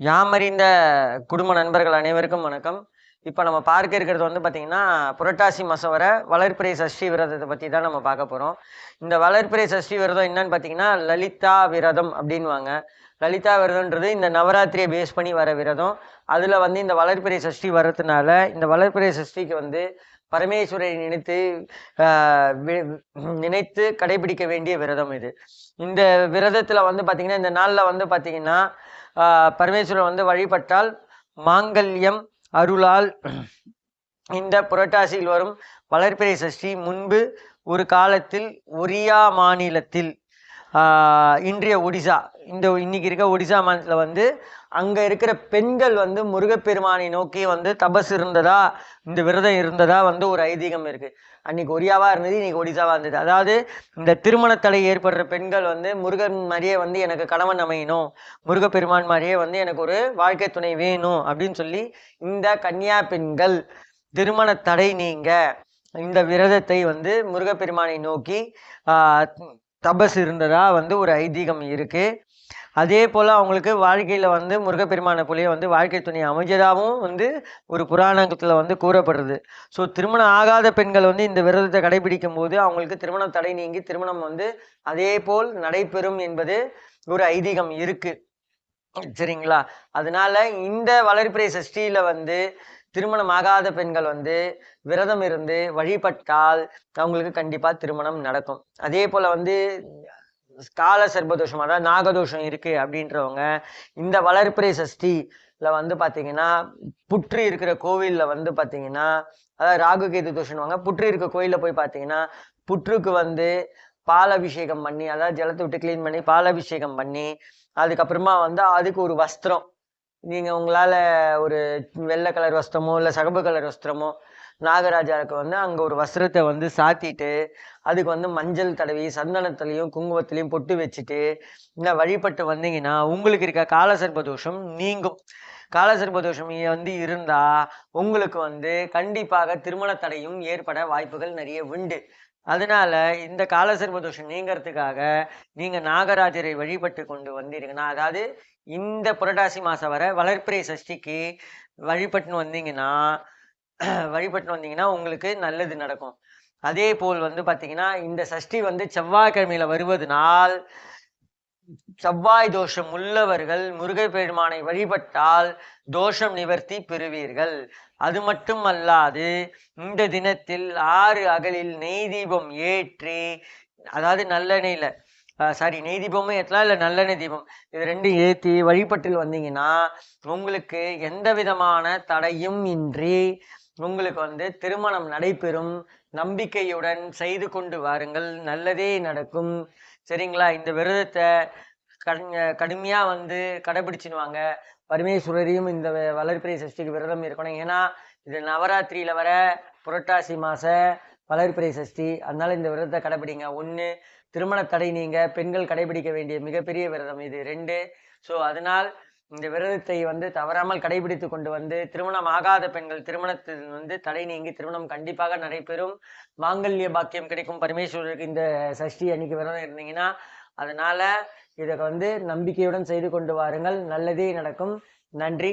யாமறிந்த குடும்ப நண்பர்கள் அனைவருக்கும் வணக்கம். இப்போ நம்ம பார்க்க இருக்கிறது வந்து பார்த்திங்கன்னா புரட்டாசி மாதம் வர வளர்ப்பிறை சஷ்டி விரதத்தை பற்றி தான் நம்ம பார்க்க போகிறோம் இந்த வளர்ப்பிறை சஷ்டி விரதம் என்னன்னு பார்த்தீங்கன்னா லலிதா விரதம் அப்படின்வாங்க லலிதா விரதம்ன்றது இந்த நவராத்திரியை பேஸ் பண்ணி வர விரதம். அதில் வந்து இந்த வளர்ப்பிறை சஷ்டி வர்றதுனால இந்த வளர்ப்பிறை சஷ்டிக்கு வந்து பரமேஸ்வரை நினைத்து வி- நினைத்து கடைபிடிக்க வேண்டிய விரதம் இது. இந்த விரதத்தில் வந்து பார்த்திங்கன்னா இந்த நாளில் வந்து பார்த்திங்கன்னா ஆஹ் பரமேஸ்வரன் வந்து வழிபட்டால் மாங்கல்யம் அருளால் இந்த புரட்டாசியில் வரும் வளர்பிறை சஷ்டி முன்பு ஒரு காலத்தில் ஒரியா மாநிலத்தில் இன்றைய ஒடிசா இந்த இன்னைக்கு இருக்க ஒடிசா மாநிலத்தில் வந்து அங்கே இருக்கிற பெண்கள் வந்து முருகப்பெருமானை நோக்கி வந்து தபஸ் இருந்ததா இந்த விரதம் இருந்ததா வந்து ஒரு ஐதீகம் இருக்குது அன்னைக்கு ஒரியாவாக இருந்தது இன்றைக்கி ஒடிசாவாக இருந்தது. அதாவது இந்த திருமணத்தடை ஏற்படுற பெண்கள் வந்து முருகன் மாதிரியே வந்து எனக்கு கணவன் அமையணும் முருகப்பெருமான் மாதிரியே வந்து எனக்கு ஒரு வாழ்க்கை துணை வேணும் அப்படின்னு சொல்லி இந்த கன்னியா பெண்கள் திருமண தடை நீங்க இந்த விரதத்தை வந்து முருகப்பெருமானை நோக்கி தபஸ் இருந்ததா வந்து ஒரு ஐதீகம் இருக்கு. அதே போல் அவங்களுக்கு வாழ்க்கையில் வந்து முருகப்பெருமானை புலியை வந்து வாழ்க்கை துணை அமைஞ்சதாகவும் வந்து ஒரு புராணத்தில் வந்து கூறப்படுறது ஸோ திருமணம் ஆகாத பெண்கள் வந்து இந்த விரதத்தை கடைபிடிக்கும் போது அவங்களுக்கு திருமணம் தடை நீங்கி திருமணம் வந்து அதே போல் நடைபெறும் என்பது ஒரு ஐதீகம் இருக்கு. சரிங்களா? அதனால இந்த வளர்ப்பிறை சஷ்டியில வந்து திருமணம் ஆகாத பெண்கள் வந்து விரதம் இருந்து வழிபட்டால் அவங்களுக்கு கண்டிப்பாக திருமணம் நடக்கும். அதே போல் வந்து கால சர்பதோஷம் அதாவது நாகதோஷம் இருக்கு அப்படின்றவங்க இந்த வளர்ப்பிறை சஷ்டியில் வந்து பார்த்தீங்கன்னா புற்று இருக்கிற கோவிலில் வந்து பார்த்தீங்கன்னா அதாவது ராகு கேது தோஷன்வாங்க புற்று இருக்க கோயிலில் போய் பார்த்தீங்கன்னா புற்றுக்கு வந்து பாலபிஷேகம் பண்ணி அதாவது ஜலத்தை விட்டு க்ளீன் பண்ணி பாலபிஷேகம் பண்ணி அதுக்கப்புறமா வந்து அதுக்கு ஒரு வஸ்திரம் நீங்கள் உங்களால் ஒரு வெள்ளை கலர் வஸ்திரமோ இல்லை சகப்பு கலர் வஸ்திரமோ நாகராஜாவுக்கு வந்து அங்கே ஒரு வஸ்திரத்தை வந்து சாத்திட்டு அதுக்கு வந்து மஞ்சள் தடவி சந்தனத்துலேயும் குங்குமத்துலேயும் பொட்டு வச்சுட்டு இந்த வழிபட்டு வந்தீங்கன்னா உங்களுக்கு இருக்க காலசர்ப தோஷம் நீங்கும். காலசர்ப தோஷம் வந்து இருந்தா உங்களுக்கு வந்து கண்டிப்பாக திருமண தடையும் ஏற்பட வாய்ப்புகள் நிறைய உண்டு. அதனால இந்த காலசர்ப தோஷம் நீங்கிறதுக்காக நீங்க நாகராஜரை வழிபட்டு கொண்டு வந்தீங்கன்னா அதாவது இந்த புரட்டாசி மாசம் வர வளர்ப்பிறை சஷ்டிக்கு வழிபட்டுன்னு வந்தீங்கன்னா வழிபட்டு வந்தீங்கன்னா உங்களுக்கு நல்லது நடக்கும். அதே போல் வந்து பாத்தீங்கன்னா இந்த சஷ்டி வந்து செவ்வாய்க்கிழமையில வருவதனால் செவ்வாய் தோஷம் உள்ளவர்கள் முருகை பெருமானை வழிபட்டால் தோஷம் நிவர்த்தி பெறுவீர்கள். அது மட்டும் அல்லாது இந்த தினத்தில் ஆறு அகலில் நெய் தீபம் ஏற்றி அதாவது நல்லெண்ணெயில சாரி நெய் தீபமும் ஏற்றலாம் இல்லை நல்லெண்ணெய் தீபம் இது ரெண்டும் ஏற்றி வழிபட்டில் வந்தீங்கன்னா உங்களுக்கு எந்த விதமான தடையும் இன்றி உங்களுக்கு வந்து திருமணம் நடைபெறும். நம்பிக்கையுடன் செய்து கொண்டு வாருங்கள். நல்லதே நடக்கும். சரிங்களா? இந்த விரதத்தை கடுமையாக வந்து கடைபிடிச்சின்னு வாங்க பரமேஸ்வரரையும் இந்த வ- வளர்பிறை சஷ்டிக்கு விரதம் இருக்கணும். ஏன்னா இது நவராத்திரியில் வர புரட்டாசி மாத வளர்பிறை சஷ்டி. அதனால் இந்த விரதத்தை கடைபிடிங்க. ஒன்று திருமண தடை நீங்கள் பெண்கள் கடைபிடிக்க வேண்டிய மிகப்பெரிய விரதம் இது. ரெண்டு ஸோ அதனால் இந்த விரதத்தை வந்து தவறாமல் கடைபிடித்து கொண்டு வந்து திருமணம் ஆகாத பெண்கள் திருமணத்தில் வந்து தடை நீங்கி திருமணம் கண்டிப்பாக நடைபெறும். மாங்கல்ய பாக்கியம் கிடைக்கும். பரமேஸ்வரருக்கு இந்த சஷ்டி அன்னைக்கு விரதம் இருந்தீங்கன்னா அதனால இதை வந்து நம்பிக்கையுடன் செய்து கொண்டு வாருங்கள். நல்லதே நடக்கும். நன்றி.